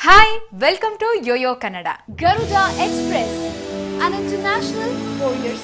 Hi welcome to YoYo Kannada Garuda express an international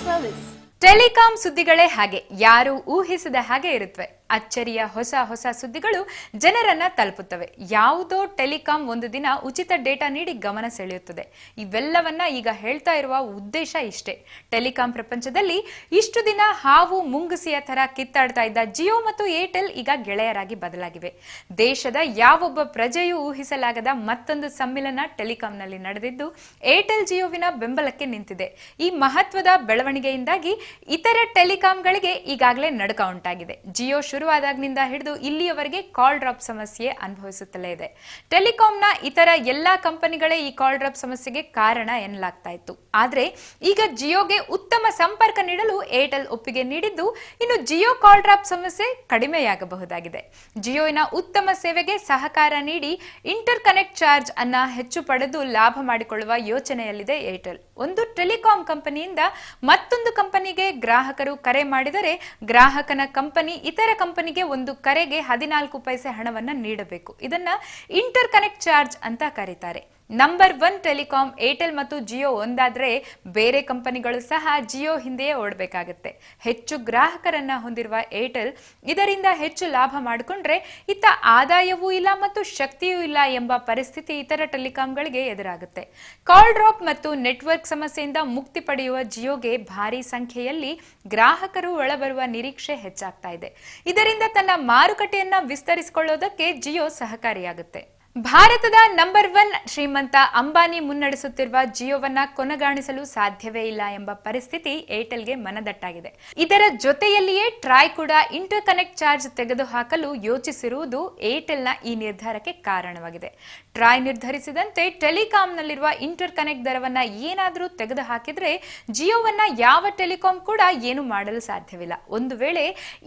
service telecom ಸುದ್ದಿಗಳೇ ಹಾಗೆ ಯಾರು ಊಹಿಸಿದ ಹಾಗೆ ಇರುತ್ತವೆ ಅಚ್ಚರಿಯ ಹೊಸ ಹೊಸ ಸುದ್ದಿಗಳು ಜನರನ್ನ ತಲುಪುತ್ತವೆ. ಯಾವುದೋ ಟೆಲಿಕಾಂ ಒಂದು ದಿನ ಉಚಿತ ಡೇಟಾ ನೀಡಿ ಗಮನ ಸೆಳೆಯುತ್ತದೆ. ಇವೆಲ್ಲವನ್ನ ಈಗ ಹೇಳ್ತಾ ಇರುವ ಉದ್ದೇಶ ಇಷ್ಟೇ. ಟೆಲಿಕಾಂ ಪ್ರಪಂಚದಲ್ಲಿ ಇಷ್ಟು ದಿನ ಹಾವು ಮುಂಗುಸಿಯ ತರ ಕಿತ್ತಾಡ್ತಾ ಇದ್ದ ಜಿಯೋ ಮತ್ತು ಏರ್ಟೆಲ್ ಈಗ ಗೆಳೆಯರಾಗಿ ಬದಲಾಗಿವೆ. ದೇಶದ ಯಾವೊಬ್ಬ ಪ್ರಜೆಯೂ ಊಹಿಸಲಾಗದ ಮತ್ತೊಂದು ಸಮ್ಮಿಲನ ಟೆಲಿಕಾಂನಲ್ಲಿ ನಡೆದಿದ್ದು ಏರ್ಟೆಲ್ ಜಿಯೋವಿನ ಬೆಂಬಲಕ್ಕೆ ನಿಂತಿದೆ. ಈ ಮಹತ್ವದ ಬೆಳವಣಿಗೆಯಿಂದಾಗಿ ಇತರ ಟೆಲಿಕಾಂಗಳಿಗೆ ಈಗಾಗಲೇ ನಡುಕ ಉಂಟಾಗಿದೆ. ಜಿಯೋ ಶುರುವಾದಾಗಿನಿಂದ ಹಿಡಿದು ಇಲ್ಲಿಯವರೆಗೆ ಕಾಲ್ ಡ್ರಾಪ್ ಸಮಸ್ಯೆ ಅನುಭವಿಸುತ್ತಲೇ ಇದೆ. ಟೆಲಿಕಾಂನ ಇತರ ಎಲ್ಲಾ ಕಂಪನಿಗಳೇ ಈ ಕಾಲ್ ಡ್ರಾಪ್ ಸಮಸ್ಯೆಗೆ ಕಾರಣ ಎನ್ನಲಾಗ್ತಾ ಇತ್ತು. ಆದರೆ ಈಗ ಜಿಯೋಗೆ ಉತ್ತಮ ಸಂಪರ್ಕ ನೀಡಲು ಏರ್ಟೆಲ್ ಒಪ್ಪಿಗೆ ನೀಡಿದ್ದು ಇನ್ನು ಜಿಯೋ ಕಾಲ್ ಡ್ರಾಪ್ ಸಮಸ್ಯೆ ಕಡಿಮೆಯಾಗಬಹುದಾಗಿದೆ. ಜಿಯೋನ ಉತ್ತಮ ಸೇವೆಗೆ ಸಹಕಾರ ನೀಡಿ ಇಂಟರ್ ಕನೆಕ್ಟ್ ಚಾರ್ಜ್ ಅನ್ನ ಹೆಚ್ಚು ಪಡೆದು ಲಾಭ ಮಾಡಿಕೊಳ್ಳುವ ಯೋಚನೆಯಲ್ಲಿದೆ ಏರ್ಟೆಲ್. ಒಂದು ಟೆಲಿಕಾಂ ಕಂಪನಿಯಿಂದ ಮತ್ತೊಂದು ಕಂಪನಿಗೆ ಗ್ರಾಹಕರು ಕರೆ ಮಾಡಿದರೆ ಗ್ರಾಹಕನ ಕಂಪನಿ ಇತರ ಕಂಪನಿಗೆ ಒಂದು ಕರೆಗೆ ಹದಿನಾಲ್ಕು ಪೈಸೆ ಹಣವನ್ನು ನೀಡಬೇಕು. ಇದನ್ನ ಇಂಟರ್ ಕನೆಕ್ಟ್ ಚಾರ್ಜ್ ಅಂತ ಕರೀತಾರೆ. ನಂಬರ್ ಒನ್ ಟೆಲಿಕಾಂ, ಏರ್ಟೆಲ್ ಮತ್ತು ಜಿಯೋ ಒಂದಾದ್ರೆ ಬೇರೆ ಕಂಪನಿಗಳು ಸಹ ಜಿಯೋ ಹಿಂದೆಯೇ ಓಡಬೇಕಾಗುತ್ತೆ. ಹೆಚ್ಚು ಗ್ರಾಹಕರನ್ನ ಹೊಂದಿರುವ ಏರ್ಟೆಲ್ ಇದರಿಂದ ಹೆಚ್ಚು ಲಾಭ ಮಾಡಿಕೊಂಡ್ರೆ ಇತ್ತ ಆದಾಯವೂ ಇಲ್ಲ ಮತ್ತು ಶಕ್ತಿಯೂ ಇಲ್ಲ ಎಂಬ ಪರಿಸ್ಥಿತಿ ಇತರ ಟೆಲಿಕಾಂಗಳಿಗೆ ಎದುರಾಗುತ್ತೆ. ಕಾಲ್ ಡ್ರಾಪ್ ಮತ್ತು ನೆಟ್ವರ್ಕ್ ಸಮಸ್ಯೆಯಿಂದ ಮುಕ್ತಿ ಪಡೆಯುವ ಜಿಯೋಗೆ ಭಾರಿ ಸಂಖ್ಯೆಯಲ್ಲಿ ಗ್ರಾಹಕರು ಒಳಬರುವ ನಿರೀಕ್ಷೆ ಹೆಚ್ಚಾಗ್ತಾ ಇದೆ. ಇದರಿಂದ ತನ್ನ ಮಾರುಕಟ್ಟೆಯನ್ನ ವಿಸ್ತರಿಸಿಕೊಳ್ಳೋದಕ್ಕೆ ಜಿಯೋ ಸಹಕಾರಿಯಾಗುತ್ತೆ. ಭಾರತದ ನಂಬರ್ ಒನ್ ಶ್ರೀಮಂತ ಅಂಬಾನಿ ಮುನ್ನಡೆಸುತ್ತಿರುವ ಜಿಯೋವನ್ನ ಕೊನೆಗಾಣಿಸಲು ಸಾಧ್ಯವೇ ಇಲ್ಲ ಎಂಬ ಪರಿಸ್ಥಿತಿ ಏರ್ಟೆಲ್ಗೆ ಮನದಟ್ಟಾಗಿದೆ. ಇದರ ಜೊತೆಯಲ್ಲಿಯೇ ಟ್ರಾಯ್ ಕೂಡ ಇಂಟರ್ ಕನೆಕ್ಟ್ ಚಾರ್ಜ್ ತೆಗೆದುಹಾಕಲು ಯೋಚಿಸಿರುವುದು ಏರ್ಟೆಲ್ನ ಈ ನಿರ್ಧಾರಕ್ಕೆ ಕಾರಣವಾಗಿದೆ. ಟ್ರಾಯ್ ನಿರ್ಧರಿಸಿದಂತೆ ಟೆಲಿಕಾಂನಲ್ಲಿರುವ ಇಂಟರ್ ಕನೆಕ್ಟ್ ದರವನ್ನ ಏನಾದರೂ ತೆಗೆದುಹಾಕಿದ್ರೆ ಜಿಯೋವನ್ನ ಯಾವ ಟೆಲಿಕಾಂ ಕೂಡ ಏನು ಮಾಡಲು ಸಾಧ್ಯವಿಲ್ಲ. ಒಂದು ವೇಳೆ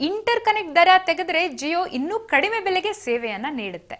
ಇಂಟರ್ ಕನೆಕ್ಟ್ ದರ ತೆಗೆದರೆ ಜಿಯೋ ಇನ್ನೂ ಕಡಿಮೆ ಬೆಲೆಗೆ ಸೇವೆಯನ್ನ ನೀಡುತ್ತೆ.